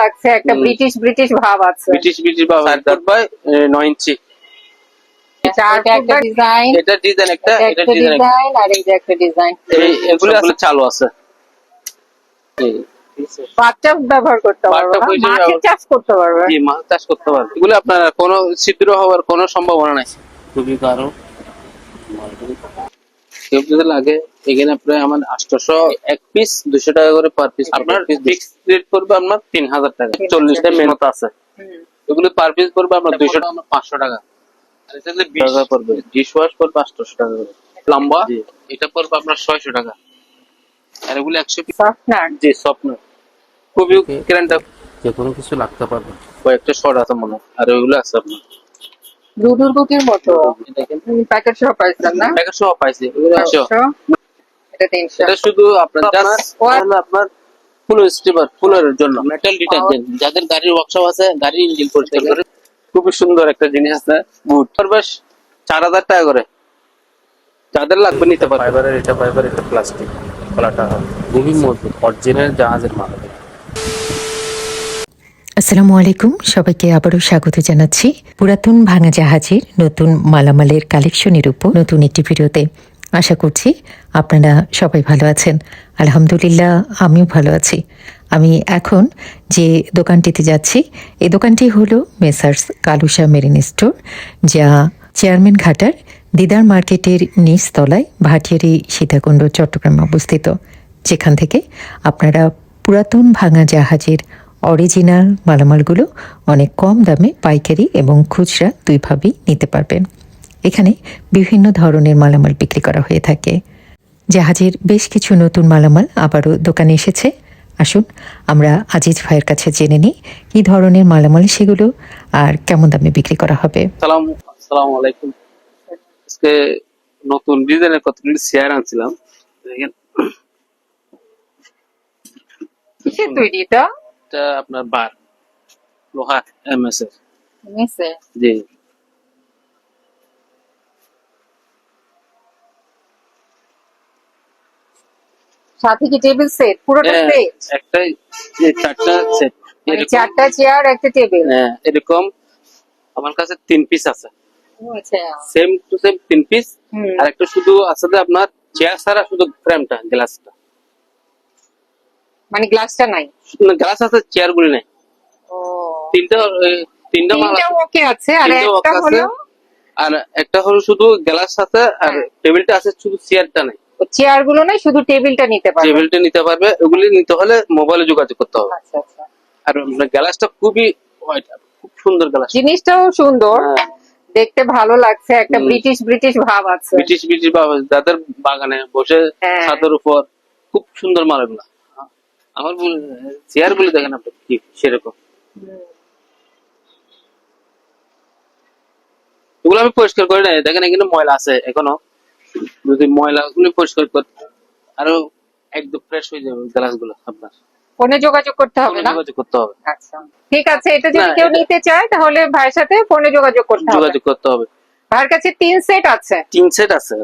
লাগছে একটা British British ভাব আছে। ব্রিটিশ ব্রিটিশ বা চার ফুট বাই নয় ইঞ্চি। চার এটা ডিজাইন একটা এটা এটা ডিজাইন আর এই যে একটা ডিজাইন এগুলো আসলে চালু আছে। ব্যবহার করতে পারবে মাছের চাষ করতে পারবে। জি মাছ চাষ করতে পারবে। এগুলো আপনার কোনো ছিদ্র হওয়ার কোনো সম্ভাবনা নাই। খুবই কারও যদি লাগে এখানে আপনার আমার আটশোশো এক পিস দুশো টাকা করে পার পিস আপনার ফিক্স রেট পড়বে আপনার তিন হাজার টাকা চল্লিশটা আছে। এগুলো পার পিস পড়বে আপনার দুইশো টাকা পাঁচশো টাকা। পড়বে ডিশ ওয়াশ পড়বে। আটশোশো টাকা করে। লম্বা? এটা পড়বে আপনার ছয়শো টাকা। আর এগুলো একশো পিস সফটনার জি স্বপ্ন খুবই যে কোনো কিছু লাগতে পারবে। কয়েকটা শর্ট আছে মনে হয়। আর ওইগুলো আছে আপনার। মতো। প্যাকেট সহ পাইছেন না? প্যাকেট সহ পাইছি। এটা এটা শুধু আপনার জাস্ট আপনার ফুল স্টিমার ফুলের জন্য। মেটাল ডিটারজেন্ট যাদের গাড়ির ওয়ার্কশপ আছে গাড়ির ইঞ্জিন পরিষ্কার করে খুবই সুন্দর একটা জিনিস আছে। বুট বেশ চার হাজার টাকা করে। যাদের লাগবে নিতে পারবে। ফাইবারের এটা ফাইবার এটা প্লাস্টিক খোলাটা খুবই মজবুত অরিজিনাল জাহাজের মাল। আসসালামু আলাইকুম, সবাইকে আবারও স্বাগত জানাচ্ছি। পুরাতন ভাঙা জাহাজের নতুন মালামালের কালেকশনের উপর নতুন একটি ভিডিওতে। আশা করছি আপনারা সবাই ভালো আছেন। আলহামদুলিল্লাহ, আমিও ভালো আছি। আমি এখন যে দোকানটিতে যাচ্ছি এই দোকানটি হলো মেসার্স কালুসা মেরিন স্টোর, যা চেয়ারম্যান ঘাটার দিদার মার্কেটের নিচতলায় ভাটিয়ারি সীতাকুণ্ড, চট্টগ্রামে অবস্থিত। যেখান থেকে আপনারা পুরাতন ভাঙা জাহাজের অরিজিনাল মালামালগুলো অনেক কম দামে পাইকারি এবং খুচরা দুইভাবেই নিতে পারবেন। এখানে বিভিন্ন ধরনের মালামাল বিক্রি করা হয়ে থাকে। জাহাজের বেশ কিছু নতুন মালামাল আবারও দোকানে এসেছে। আসুন আমরা আজিজ ভাইয়ের কাছে জেনে নিই কি ধরনের মালামাল সেগুলো আর কেমন দামে বিক্রি করা হবে। সালাম আসসালামু আলাইকুম। আজকে নতুন ডিজাইনের কতগুলি চেয়ার আনছিলাম। দেখেন। কিসের তৈরি এটা এটা আপনার বার লোহা এমএস এর। নিচে জি। সাথে কি টেবিল সেট? পুরোটা হ্যাঁ, সেট? একটাই যে চারটা সেট মানে চারটা চেয়ার একটা টেবিল? হ্যাঁ এরকম। আমার কাছে তিন পিস আছে। সেম টু সেম তিন পিস আর একটা শুধু আছে আপনার চেয়ার ছাড়া শুধু ফ্রেমটা গ্লাসটা মানে গ্লাসটা নাই। গ্লাস আছে চেয়ার গুলি নাই তিনটা তিনটা মাল ওকে আছে। আর একটা হলো আর একটা হলো শুধু গ্লাস আছে আর হ্যাঁ। টেবিলটা আছে শুধু চেয়ারটা নাই। চেয়ারগুলো নাই শুধু টেবিলটা নিতে পারবে। টেবিলটা নিতে পারবে ওগুলি নিতে হলে মোবাইলে যোগাযোগ করতে হবে। আচ্ছা আচ্ছা। আর গ্লাসটা খুবই খুব সুন্দর গ্লাস। জিনিসটাও সুন্দর। দেখতে ভালো লাগছে একটা ব্রিটিশ ব্রিটিশ ভাব আছে। ব্রিটিশ ব্রিটিশ বা যাদের বাগানে বসে হ্যাঁ। ছাদের উপর খুব সুন্দর মাল এগুলা আমার চেয়ার গুলি দেখেন আপনি কি সেরকম। এগুলো আমি পরিষ্কার করি না দেখেন এখানে ময়লা আছে এখনও। যদি ময়লা গুলি পরিষ্কার করতে আরও একদম ফ্রেশ হয়ে যাবে গ্লাসগুলো আপনার। ফোনে যোগাযোগ করতে হবে না? যোগাযোগ করতে হবে। আচ্ছা। ঠিক আছে এটা যদি কেউ নিতে চায় তাহলে ভাইয়ের সাথে ফোনে যোগাযোগ করতে হবে। যোগাযোগ করতে হবে। ভাইয়ের কাছে তিন সেট আছে। তিন সেট আছে।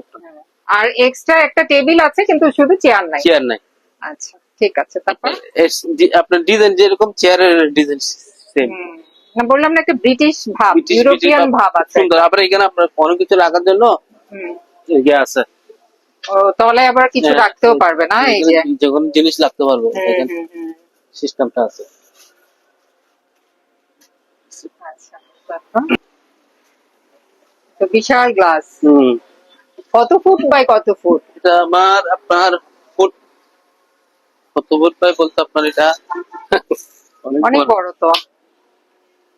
আর এক্সট্রা একটা টেবিল আছে কিন্তু শুধু চেয়ার নাই। চেয়ার নাই। আচ্ছা। ঠিক আছে তারপর? এস- ডি- আপনার ডিজাইন যেরকম চেয়ারের ডিজাইন সেম হুম। না বললাম না একটা ব্রিটিশ ভাব ইউরোপিয়ান ভাব। আছে। সুন্দর আবার এখানে আপনার অনেক কিছু রাখার জন্য হুম। ইয়ে আছে। ও তলে আবার কিছু হ্যাঁ, রাখতেও পারবে না এই যে? এখানে যখন জিনিস লাগতে পারবে হুম, এখানে হুম, হুম। সিস্টেমটা আছে। আচ্ছা তারপর? তো বিশাল গ্লাস হুম। কত ফুট বাই কত ফুট? এটা আমার আপনার ফুট কত ফুট পাই বলতে আপনার এটা। অনেক বড়। বড় তো।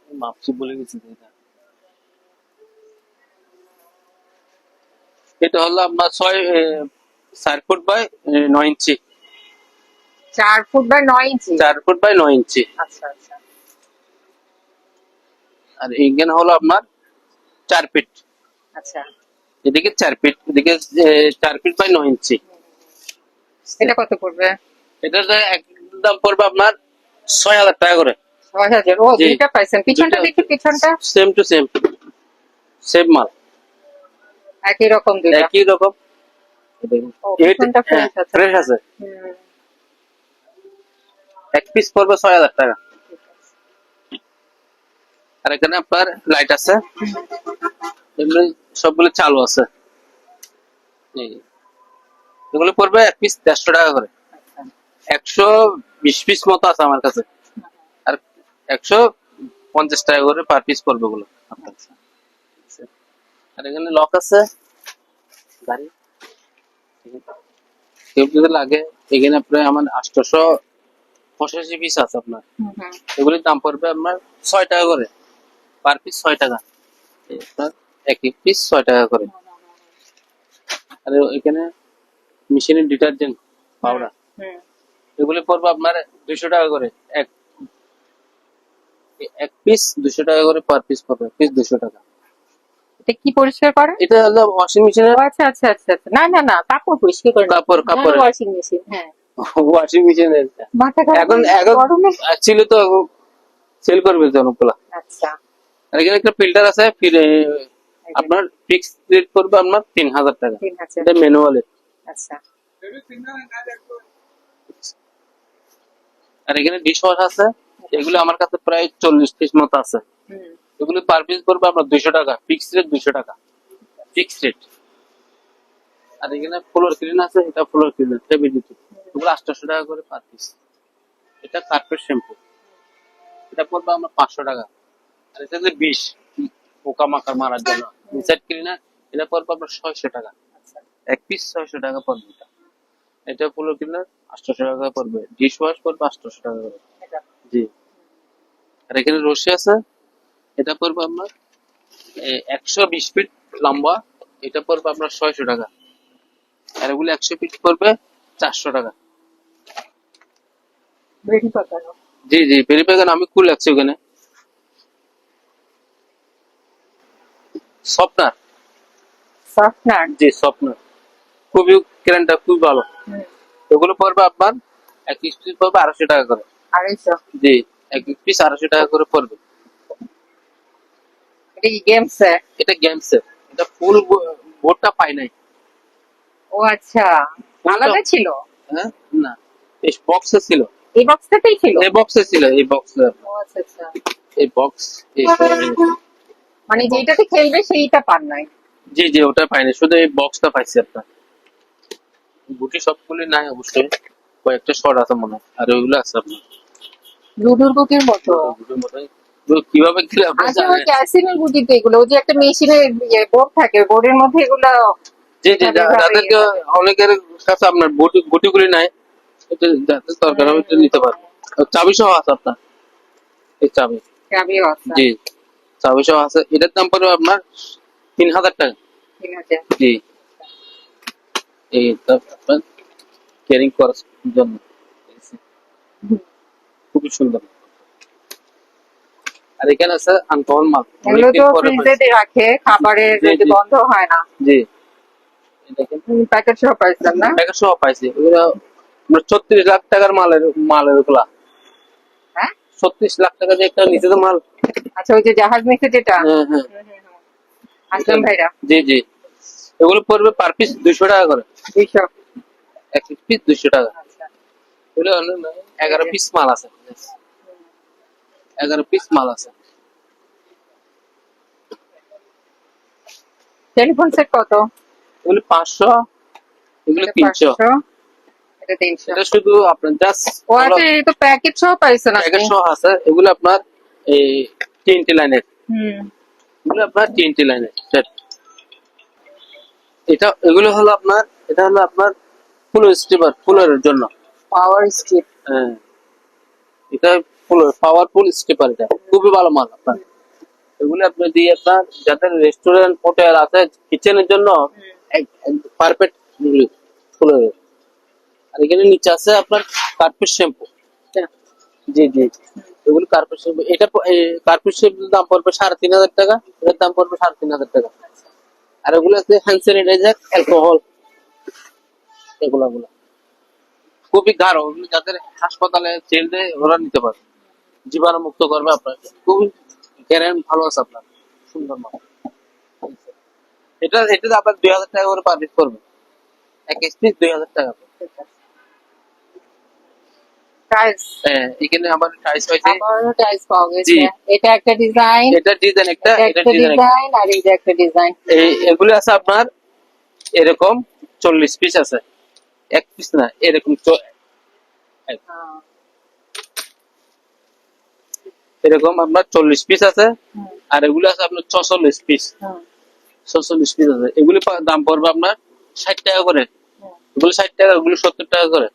মাপছি বলে গেছি এটা। এটা হলো আপনার ছয় চার ফুট বাই নয় ইঞ্চি। চার ফুট বাই নয় ইঞ্চি? চার ফুট বাই নয় ইঞ্চি। আচ্ছা আচ্ছা। আর এখানে হলো আপনার চার ফিট। আচ্ছা। এদিকে চার ফিট এদিকে চার ফিট বাই নয় ইঞ্চি। এটা কত পড়বে? এটার একদম পড়বে আপনার ছয় হাজার টাকা করে। ছয় হাজার। ও দুইটা পাইছেন। পিছনটা দেখি পিছনটা। সেম টু সেম সেম মাল। একই রকম দুইটা। একই রকম। পিছনটা ফ্রেশ আছে। এক পিস পড়বে ছয় হাজার টাকা। আর এখানে আপনার লাইট আছে। সবগুলো চালু আছে। এগুলো পড়বে এক পিস দেড়শো টাকা করে। একশো বিশ পিস মতো আছে আমার কাছে। আর একশো পঞ্চাশ টাকা করে পার পিস পড়বে ওগুলো। আর এখানে লক আছে। গাড়ি। লাগে, এখানে আপনার আমার আটশোশো পঁচাশি পিস আছে আপনার। এগুলির দাম পড়বে আপনার ছয় টাকা করে। পার পিস ছয় টাকা। এক এক পিস ছয় টাকা করে। আর এখানে মেশিনের ডিটারজেন্ট পাউডার এগুলি পড়বে আপনার দুশো টাকা করে। এক এক পিস দুশো টাকা করে পার পিস পড়বে। পিস দুশো টাকা। এটা কি পরিষ্কার করে এটা হলো ওয়াশিং মেশিনের আচ্ছা আচ্ছা আচ্ছা না না না কাপড় পরিষ্কার করে কাপড়, কাপড়। ওয়াশিং মেশিন হ্যাঁ। ওয়াশিং মেশিনের এখন এখন গরমে? তো সেল করবে অনেকগুলা। আচ্ছা। আর এখানে একটা ফিল্টার আছে ফিরে আপনার ফিক্স রেট করবে আপনার তিন হাজার টাকা। এটা আচ্ছা। আর এখানে ডিশ ওয়াশ আছে এগুলো আমার কাছে প্রায় চল্লিশ পিস মতো আছে। এগুলো পার পিস পড়বে আপনার দুইশো টাকা ফিক্স রেট দুইশো টাকা ফিক্স রেট আর এখানে ফ্লোর ক্লিন আছে এটা ফ্লোর ক্লিন ফেবিলিটি এগুলো আটশোশো টাকা করে পার পিস এটা কার্পেট শ্যাম্পু এটা পড়বে আমরা পাঁচশো টাকা। আর এটা যে বিষ পোকা মাকার মারার জন্য ইনসাইড ক্লিনার এটা পড়বে আপনার ছয়শো টাকা। এক পিস ছয়শো টাকা পড়বে এটা। এটা ফ্লোর কিনা? আটশোশো টাকা পড়বে। ডিশ ওয়াশ পড়বে আটশোশো টাকা করে। জি। আর এখানে রশি আছে? এটা পড়বে আপনার একশো বিশ ফিট লম্বা। এটা পড়বে আপনার ছয়শো টাকা। আর এগুলো একশো ফিট পড়বে চারশো টাকা। জি জি ভেরি প্যাকেন আমি কুল লাগছে ওখানে। স্বপ্নার। সফটনার জি স্বপ্নার। খুবই ক্রেনটা খুবই ভালো। এগুলো পড়বে আপনার এক পিস পড়বে আড়াইশো টাকা করে। আড়াইশো? জি এক পিস আড়াইশো টাকা করে পড়বে। এটা কি গেমস এটা গেমসের এটা ফুল বোর্ডটা পাই নাই। ও আচ্ছা আলাদা ছিল? হ্যাঁ? না এই বক্সে ছিল। এই বক্সটাতেই ছিল? এই বক্সে ছিল এই বক্সে ও আচ্ছা আচ্ছা। এই বক্স মানে যেটাতে খেলবে সেইটা পান নাই? জি জি ওটা পাইনি শুধু এই বক্সটা পাইছি আপনার। গুটি সবগুলি নাই অবশ্যই। কয়েকটা শর্ট আছে মনে হয়। আর ওইগুলো আছে আপনার। লুডুর গুটির মতো। গুটির। কীভাবে খেলে আপনি আচ্ছা জানেন? তো এগুলো ওই যে একটা মেশিনের বোর্ড থাকে বোর্ডের মধ্যে এগুলো জি জি যাদেরকে অনেকের কাছে আপনার গুটি গুটিগুলি নাই এটা যাদের দরকার হবে এটা নিতে পারবে আর চাবি সহ আছে আপনার? এই চাবি। চাবিও আছে। জি চাবি সহ আছে। এটার দাম পড়বে আপনার তিন হাজার টাকা। ঠিক আছে জি। এই ক্যারিং করার জন্য। খুবই সুন্দর। আর এখানে আছে মাল। এগুলো তো ফ্রিজে রাখে খাবারের যদি বন্ধ হয় না। জি। প্যাকেট সহ পাইছেন না? প্যাকেট সহ পাইছি। এগুলো আমরা ছত্রিশ লাখ টাকার মালের মালের ওগুলা হ্যাঁ? ছত্রিশ লাখ টাকা দিয়ে একটা নিচে তো মাল। আচ্ছা ওই যে জাহাজ নিচে যেটা হ্যাঁ। হ্যাঁ আসলাম ভাইরা। জি জি। এগুলো পড়বে পার পিস দুশো টাকা করে। এক পিস দুশো টাকা। আচ্ছা। এগুলো এগারো পিস মাল আছে। এগারো পিস মাল আছে। টেলিফোন সেট কত? এগুলো পাঁচশো এগুলো তিনশো। 500, এটা তিনশো। এটা শুধু আপনার জাস্ট ও আচ্ছা এই তো প্যাকেট সহ পাইছেন আপনি? প্যাকেট সহ আছে। এগুলো আপনার এই তিনটি লাইনের হুম। এগুলো আপনার তিনটি লাইনের সেট এটা এগুলো হলো আপনার এটা হলো আপনার ফুল স্টিমার ফুলের জন্য। পাওয়ার হ্যাঁ। এটা ফুল পাওয়ারফুল স্টিপার এটা। খুবই ভালো মাল আপনার। এগুলো আপনি দিয়ে আপনার যাদের রেস্টুরেন্ট হোটেল আছে কিচেনের জন্য পারফেক্ট ফুলের। আর এখানে নিচে আছে আপনার কার্পেট শ্যাম্পু জি জি। এগুলো কার্পেট শ্যাম্পু এটা কার্পেট শ্যাম্পুর দাম পড়বে সাড়ে তিন হাজার টাকা এটার দাম পড়বে সাড়ে তিন হাজার টাকা। আর ওগুলো আছে হ্যান্ড স্যানিটাইজার অ্যালকোহল এগুলো খুবই গাঢ়, ওগুলো যাদের হাসপাতালে চেল দেয়, ওরা নিতে পারে জীবাণু মুক্ত করবে আপনাকে। খুবই গ্যারেন ভালো আছে আপনার। সুন্দর মাল। এটা এটা আপনার দুই হাজার টাকা করে পারমিট করবে এক পিস দুই হাজার টাকা। টাইলস হ্যাঁ এখানে আমার টাইস হয়েছে। আবারও টাইলস পাওয়া গেছে। এটা একটা ডিজাইন এটা ডিজাইন একটা এটা এটা ডিজাইন ডিজাইন আর এটা একটা ডিজাইন এই এগুলো আছে আপনার এরকম চল্লিশ পিস আছে। এক পিস না এরকম এরকম আপনার চল্লিশ পিস আছে। আর এগুলো আছে আপনার ছচল্লিশ পিস ছচল্লিশ পিস আছে। এগুলি দাম পড়বে আপনার ষাট টাকা করে। এগুলো ষাট টাকা এগুলো সত্তর টাকা করে।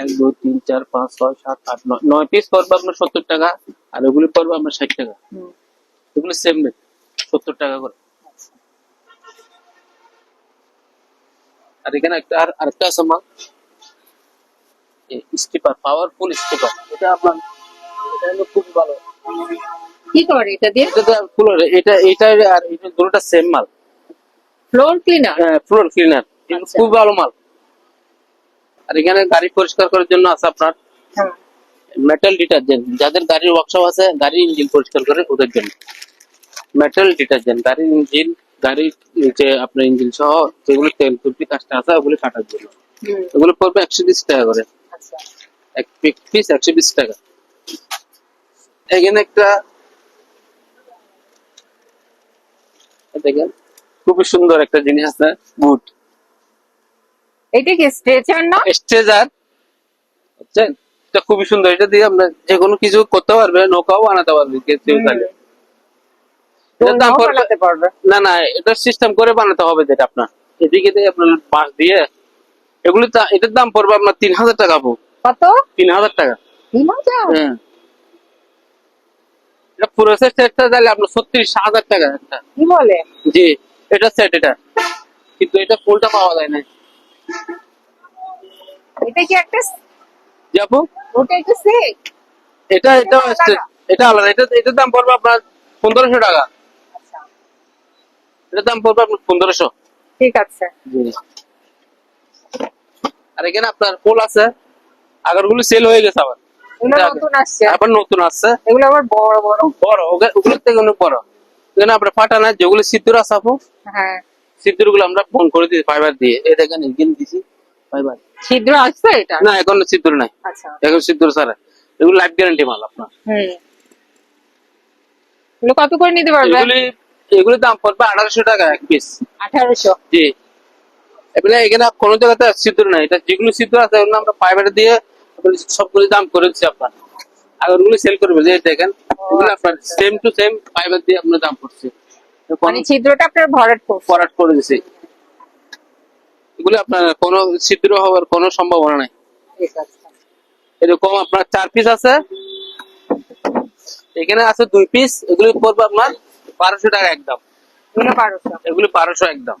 এক দুই তিন চার পাঁচ ছয় সাত আট নয়। নয় পিস পড়বে আপনার সত্তর টাকা আর এগুলি পড়বে আপনার ষাট টাকা। এগুলো সেম রেট সত্তর টাকা করে। আর এখানে একটা আর আরেকটা আছে মাল স্টিপার পাওয়ারফুল স্টিপার এটা আপনার এটা হলো খুব ভালো। কি করে এটা দিয়ে? এটা তো ফুল এটা এটা আর এটা দুটোটা সেম মাল। ফ্লোর ক্লিনার ফ্লোর ক্লিনার আচ্ছা। খুব ভালো মাল। আর এখানে গাড়ি পরিষ্কার করার জন্য আছে আপনার মেটাল ডিটারজেন্ট যাদের গাড়ির ওয়ার্কশপ আছে গাড়ির ইঞ্জিন পরিষ্কার করে ওদের জন্য। মেটাল ডিটারজেন্ট গাড়ির ইঞ্জিন গাড়ির যে আপনার ইঞ্জিন সহ যেগুলো তেল তুলপি কাজটা আছে ওগুলো কাটার জন্য। এগুলো পড়বে একশো বিশ টাকা করে। আচ্ছা। এক পিস একশো বিশ টাকা। এখানে একটা দেখেন খুবই সুন্দর একটা জিনিস আছে বুট এটা কি স্ট্রেচার না? স্ট্রেজার বুঝছেন এটা খুবই সুন্দর। এটা দিয়ে আমরা যে কোনো কিছু করতে পারবে নৌকাও বানাতে পারবে কেউ চাইলে। না না এটা সিস্টেম করে বানাতে হবে যেটা আপনার। এদিকে দিয়ে আপনার বাঁশ দিয়ে এগুলো এটার দাম পড়বে আপনার তিন হাজার টাকা কত? তিন হাজার টাকা। তিন হাজার? হ্যাঁ। এটা পুরো সেটটা তাহলে আপনার ছত্রিশ হাজার টাকা কি বলে? জি এটা সেট এটা। কিন্তু এটা ফুলটা পাওয়া যায় না। এটা কি একটা আপু? ওটা একটা সেট এটা এটা এটা আলাদা। এটা এটার দাম পড়বে আপনার পনেরোশো টাকা। আচ্ছা। এটার দাম পড়বে আপনার পনেরোশো। ঠিক আছে। আর এখানে আপনার পোল আছে। আগরগুলো সেল হয়ে গেছে আবার। আবার নতুন আসছে। এগুলো আবার বড় বড়। বড় ওগুলোর থেকে অনেক বড়। এখানে আপনার ফাটা না যেগুলো সিদ্ধুর আছে আপু। হ্যাঁ। আমরা ফোন করে দিই ফাইবার দিয়ে। এই দেখেন এগিয়ে দিছি ফাইবার ছিদ্র আসছে এটা? না এখন নাই। আচ্ছা। এখন ছাড়া। এগুলো লাইফ গ্যারান্টি মাল আপনার। হুম। এগুলো কত করে নিতে পারবে? এগুলি এগুলি দাম পড়বে আঠারোশো টাকা এক পিস আঠারোশো? জি। এবারে এখানে কোনো জায়গাতে সিদ্ধুর নাই। এটা যেগুলো সিদ্ধ আছে ওগুলো আমরা ফাইবারে দিয়ে সবগুলি দাম করে দিচ্ছি আপনার। আর ওগুলো সেল করবে যে দেখেন এগুলো আপনার সেম টু সেম ফাইবার দিয়ে আপনার দাম পড়ছে মানে ছিদ্রটা আপনার ভরাট করছে। পরাট করে দিছি। এগুলো আপনার কোনো ছিদ্র হওয়ার কোনো সম্ভাবনা নাই। এরকম আপনার চার পিস আছে। এখানে আছে দুই পিস এগুলি পড়বে আপনার বারোশো টাকা একদম। এগুলো বারোশো। এগুলি বারোশো একদম।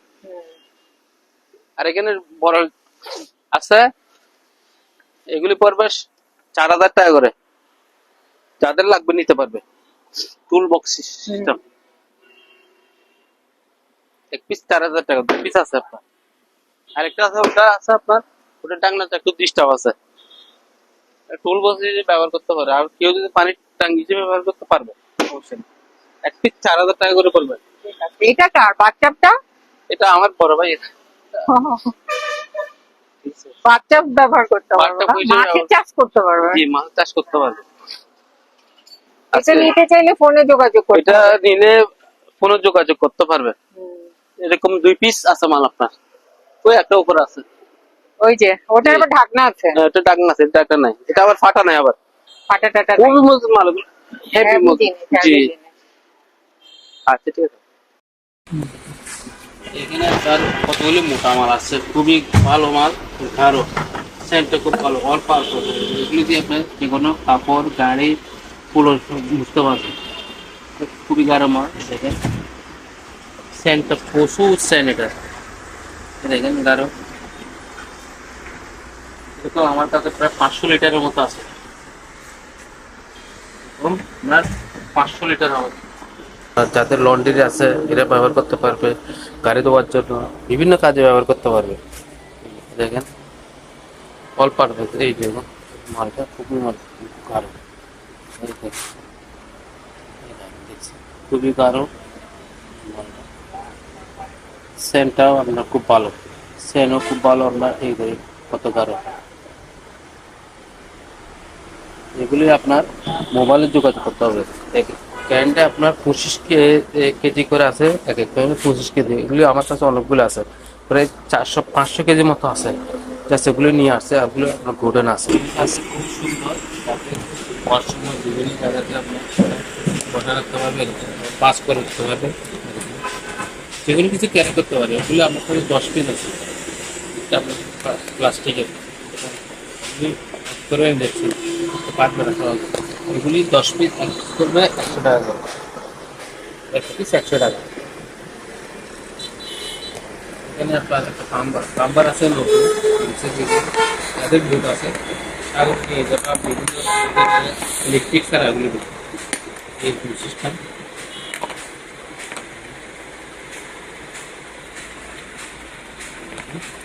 আর এখানে বড় আছে এগুলি পড়বে চার হাজার টাকা করে। যাদের লাগবে নিতে পারবে। টুল বক্স সিস্টেম এক পিস চার হাজার টাকা দুই পিস আছে আপনার। আরেকটা আছে ওটা আছে আপনার ওটা টাংনাটা একটু ডিস্টার্ব আছে। টুল বক্স হিসেবে ব্যবহার করতে পারে আর কেউ যদি পানির টাঙ্গি হিসেবে ব্যবহার করতে পারবে অবশ্যই। এক পিস চার হাজার টাকা করে পড়বে। এটা কার বাচ্চাটা? এটা আমার বড় ভাই। বাচ্চা ব্যবহার করতে পারবে বাচ্চা না? বুঝে মাছের চাষ করতে পারবে। জি মাছ চাষ করতে পারবে। এটা নিতে চাইলে ফোনে যোগাযোগ করতে এটা নিলে ফোনে যোগাযোগ করতে পারবে। এরকম দুই পিস আছে মাল আপনার। ওই একটা উপর আছে। ওই যে ওটার আবার ঢাকনা আছে? হ্যাঁ, এটা ডাকনা আছে এটা একটা নাই। এটা আবার ফাটা নাই আবার। ফাটা টাটা। খুবই মজবুত মাল হেভি মজবুত জি। আচ্ছা ঠিক আছে। এখানে আপনার কতগুলি মোটা মাল আছে? খুবই ভালো মাল আরও সেন্টটা খুব ভালো অল পাওয়ার এগুলি দিয়ে আপনি যে কোনো কাপড় গাড়ি সব বুঝতে পারবেন। খুবই গাঢ় মাল দেখেন। সেন্টটা প্রচুর সেন্ট এটা। দেখেন এটা আমার কাছে প্রায় পাঁচশো লিটারের মতো আছে। পাঁচশো লিটার লন্ড্রি আছে, এরা ব্যবহার করতে পারবে, গাড়ি ধোয়ার জন্য, বিভিন্ন কাজে ব্যবহার করতে পারবে। দেখেন অল পারবে এই দেখুন, মালটা খুবই দেখছেন? খুবই গাঢ় মালটা সেন্টটাও আপনার খুব ভালো। সেনও খুব ভালো আপনার এই কত গাঢ় এগুলি আপনার মোবাইলে যোগাযোগ করতে হবে। ক্যারেন্টে আপনার পঁচিশ কেজি করে আছে, এক এক পঁচিশ কেজি। এগুলি আমার কাছে অনেকগুলো আছে। প্রায় চারশো, পাঁচশো কেজি মতো আছে। জাস্ট এগুলো নিয়ে আসছে এগুলো আপনার গোডেন আছে। পারবেন পাস করে রাখতে পারবেন। যেগুলো কিছু ক্যারি করতে পারে। ওগুলো আমার কাছে দশ পিস আছে। প্লাস্টিকের করে আমি দেখছি। পারবে না সবাই। এগুলি দশ পিস করবে একশো টাকা এক পিস একশো টাকা। এখানে আপনার একটা পাম্বার পাম্বার আছে নতুন তাদের বুট আছে। আর এই জায়গা বিভিন্ন ইলেকট্রিক ছাড়া এগুলি এই সিস্টেম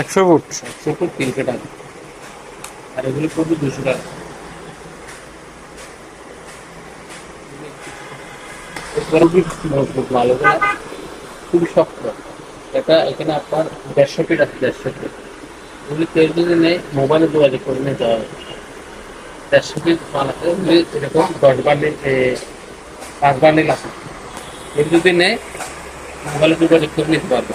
একশো ফুট। একশো ফুট তিনশো টাকা। আর এগুলো পড়বে দুশো টাকা। খুবই শক্ত। এটা এখানে আপনার দেড়শো ফিট আছে, দেড়শো ফিট এগুলি কেউ যদি নেই মোবাইলে যোগাযোগ করে নিতে হবে। দেড়শো ফিট মাল আছে এগুলি এরকম দশ বান্ডিল পাঁচ বান্ডিল আছে। এগুলি যদি নেই মোবাইলে যোগাযোগ করে নিতে পারবে।